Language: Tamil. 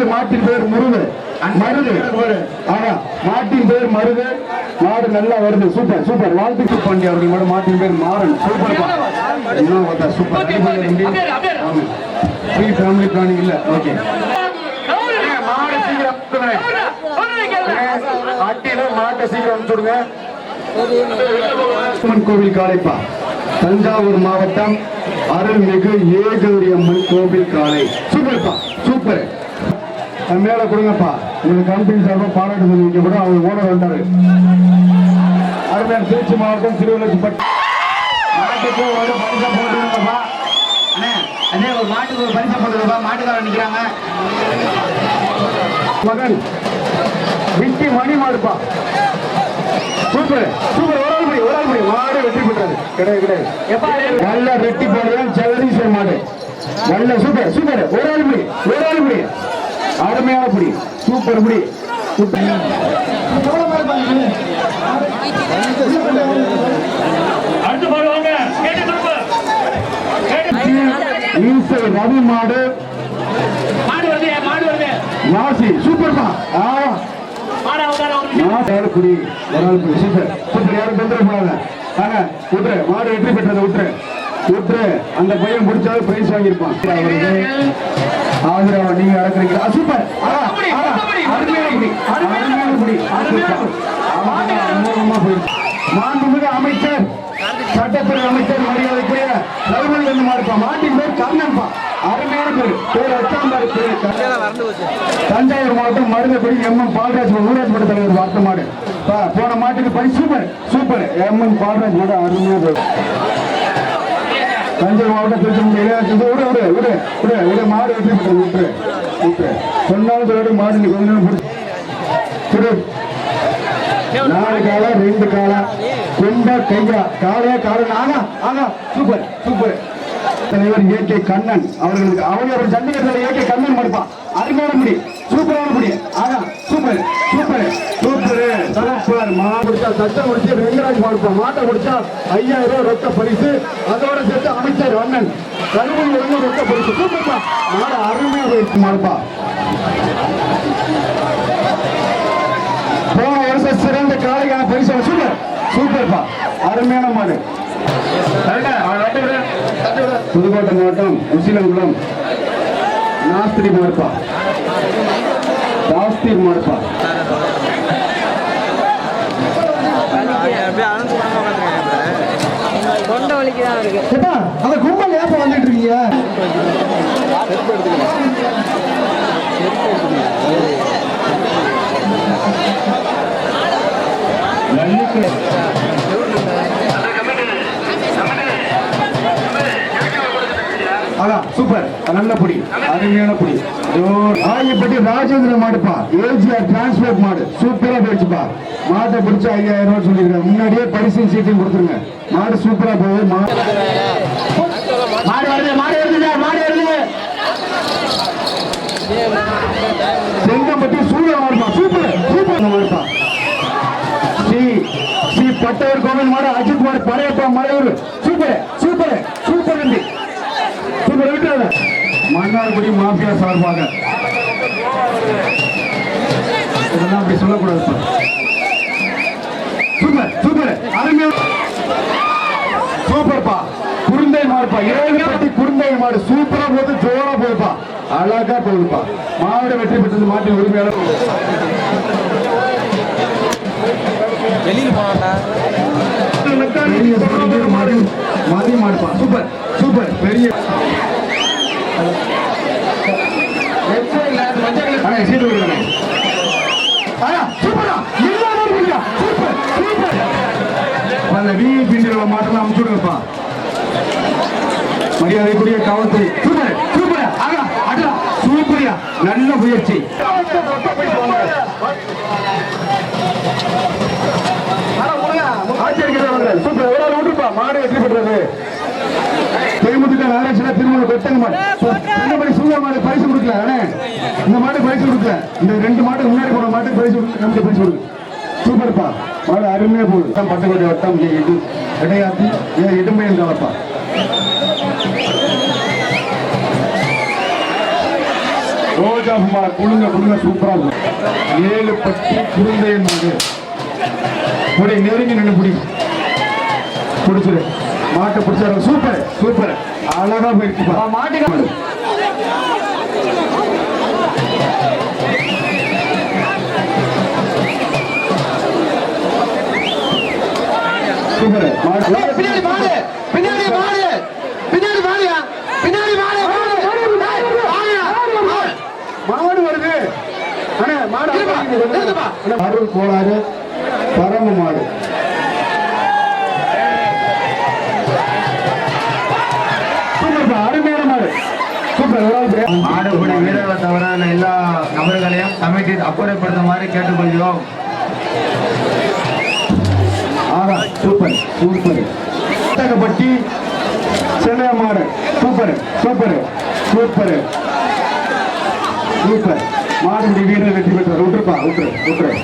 மருது மாட்டின் பேர் முருகு. மருது ஆனா மாட்டின் பேர் மருது மாடு நல்லா வருது. Super super. வாழ்த்துக்கு பாண்டி அவர்கள் மாடு மாட்டின் பேர் மாறன். சூப்பர் இன்னும் பார்த்தா சூப்பர். ஆமா. ஃப்ரீ ஃபேமிலி பிளானிங் இல்ல. ஓகே. மாட்டை சீக்கிரம் அனுப்பிச்சுடுங்க கோவில் காளைப்பா. தஞ்சாவூர் மாவட்டம் அருள்மிகு ஏகௌரி அம்மன் கோவில் காளை. சூப்பர்ப்பா. சூப்பர். மேல கொடுங்கப்பா. உங்க கம்பெனி சார்பாக பாராட்டு தெரிவிக்க கூட அவங்க ஓனர் வந்தாரு அருமையான திருச்சி மாவட்டம் திருவள்ளூர்பட்டு மாட்டுக்கு ஒரு பரிசா போட்டுருங்கப்பா. அண்ணே அண்ணே ஒரு மாட்டுக்கு ஒரு பரிசா போட்டுருப்பா மாட்டுக்காரர் நிக்கிறாங்க. மகன் விக்கி மணி மாடுப்பா. Super super. ஒரு ஆள் படி ஒரு ஆள் படி. மாடு வெற்றி பெற்றது. கிடையாது கிடையாது. நல்ல வெட்டி போடுறேன் ஜெகதீஸ்வர மாடு. நல்ல சூப்பர் சூப்பர். ஒரு ஆள் ஒரு அருமையான படி. சூப்பர் படி. ஈசை ரவி மாடு நாசி சூப்பர்ப்பா ஆ. குடி ஒரு ஆள் குடி சூப்பர். சூப்பர். யாரும் தொந்தரவு போடாத ஆங்க விட்டுரு மாடு வெற்றி பெற்றது விட்டுரு விட்டுரு அந்த பையன் முடிச்சாலும் பிரைஸ் வாங்கியிருப்பான். ஆதரவா நீங்க அடக்குறீங்க ஆ, சூப்பர் அருமையான அருமையான மாண்புமிகு அமைச்சர் சட்டத்துறை அமைச்சர் மரியாதைக்குரிய ரகுமணி வந்து மாடுப்பா மாட்டின் பேர் கர்ணன்பா அருமையான பேர் பேர் அச்சாம்பாரு பேர். தஞ்சாவூர் மாவட்டம் மருதப்படி எம்எம் பால்ராஜ் ஊராட்சி மன்ற தலைவர் வார்த்த மாடு போன மாட்டுக்கு பரி சூப்பர் சூப்பர் எம்எம் பால்ராஜ் மாடு அருமையா போகுது தஞ்சை மாவட்டம் திருச்சி விடு விடு விடு விடு விடு விடு மாடு எப்படி விட்டு விட்டு விட்டு. சொன்னாலும் சொல்லிட்டு மாடு நீ கொஞ்ச நேரம் விடு நாலு காலம் ரெண்டு காலம் கொண்ட கையா. காலே. காலம் ஆனா ஆனா சூப்பர் சூப்பர். தலைவர் ஏ கே கண்ணன். அவர்களுக்கு அவங்க ஒரு ஜல்லிக்கட்டில் ஏ கே கண்ணன் மறுப்பான் அருமையான முடி. சூப்பரான முடி ஆனா சூப்பர் சூப்பர். சூப்பர். சூப்பர். மா முடிச்சா சட்டம் முடிச்சு வெங்கராஜ் மறுப்பா மாட்டை முடிச்சா ஐயாயிரம் ரூபாய் ரொக்க பரிசு. அதோட சேர்த்து அமைச்சர் அண்ணன். கருமணி வந்து ரொக்க பரிசு. சூப்பர்ப்பா. மாடு அருமையா போயிடுச்சு மாடுப்பா. போன வருஷம் சிறந்த காளைக்கான பரிசு சூப்பர். சூப்பர்ப்பா. அருமையான மாடு. புதுக்கோட்டை மாவட்டம் உசிலங்குளம் நாஸ்திரி மாடுப்பா. வலிக்குதான் இருக்கு. கேட்டா அந்த கும்பல் ஏப்ப வந்துட்டு இருக்கீங்க? சூப்பர். நல்ல பொடி. அருமையான பொடி. ஆகியப்பட்டி ராஜேந்திர மாடுப்பா. ஏஜிஆர் டிரான்ஸ்போர்ட் மாடு. சூப்பரா போயிடுச்சுப்பா. மாட்டை பிடிச்ச ஐயாயிரம் ரூபாய் சொல்லிருக்காங்க முன்னாடியே பரிசு சீட்டையும் கொடுத்துருங்க. மாடு சூப்பரா போகுது. மாடு வருது மாடு வருது மாடு வருது. செங்கம்பட்டி சூரிய மாடுப்பா. சூப்பர் சூப்பர் மாடுப்பா. ஸ்ரீ ஸ்ரீ பட்டவர் கோவில் மாடு அஜித் மாடு பழையப்பா மலையூர் சூப்பர். மன்னார்குடி மாஃபியா சார்பாக. இதெல்லாம் அப்படி சொல்லக்கூடாது சூப்பர் சூப்பர். அருமையா சூப்பர்ப்பா குருந்தை மாடுப்பா பட்டி குருந்தை மாடு. சூப்பரா போகுது ஜோரா போகுதுப்பா அழகா போகுதுப்பா மாவட்ட வெற்றி பெற்றது மாட்டின் உரிமையாளர் வெளியில் போனாண்டா மாடு மாடுப்பா சூப்பர் சூப்பர். பெரிய சீட்டு கொடுங்க, அண்ணா, சூப்பரா சூப்பர் சூப்பர் அந்த விஐபி மாட்டெல்லாம் மரியாதைக்குரிய காவல்துறை. சூப்பர் சூப்பர் ஆகா சூப்பரியா நல்ல முயற்சி. ஆச்சரிக்கிறவர்கள் சூப்பர் ஒரு ஆள் மாடு வெற்றி பெற்றது தேமுதிக நாராயண திருமண கொட்டங்க மாடு மாதிரி சூழல் மாடு பரிசு கொடுக்கல அண்ணே. இந்த மாடு பரிசு கொடுக்கல. இந்த ரெண்டு மாடு முன்னாடி போன மாட்டுக்கு பரிசு கொடுக்க நமக்கு பரிசு கொடுக்கு. சூப்பர்ப்பா. மாடு அருமையா போகுது. பட்டுக்கோட்டை வட்டம் இடு. இடையாத்தி ஏ இடுமையில் கலப்பா. ரோஜா குமார் குழுங்க குழுங்க சூப்பரா இருக்கும் ஏழு பட்டி குருந்தை மாடு. புடி நெருங்கி நின்று புடி. பிடிச்சிரு. மாட்டை பிடிச்சாரு? Super super. அழகா போயிடுச்சு மாட்டுக்கு சூப்பர். மாடு. பின்னாடி மாடு. பின்னாடி மாடு. பின்னாடி மாடியா பின்னாடி மாடு. மாடு வருது. மாடு கோளாறு பரம மாடு. ஆடுபடி வீரர்கள் தவறான எல்லா நபர்களையும் கமிட்டி அப்புறப்படுத்துமாறு கேட்டுக்கொள்கிறோம். ஆஹா சூப்பர் சூப்பர். பட்டி சென்னைய மாடு. Super super super. சூப்பர். மாடு வீரர் வெற்றி பெற்றார். விட்டுருப்பா விட்டுரு விட்டுரு.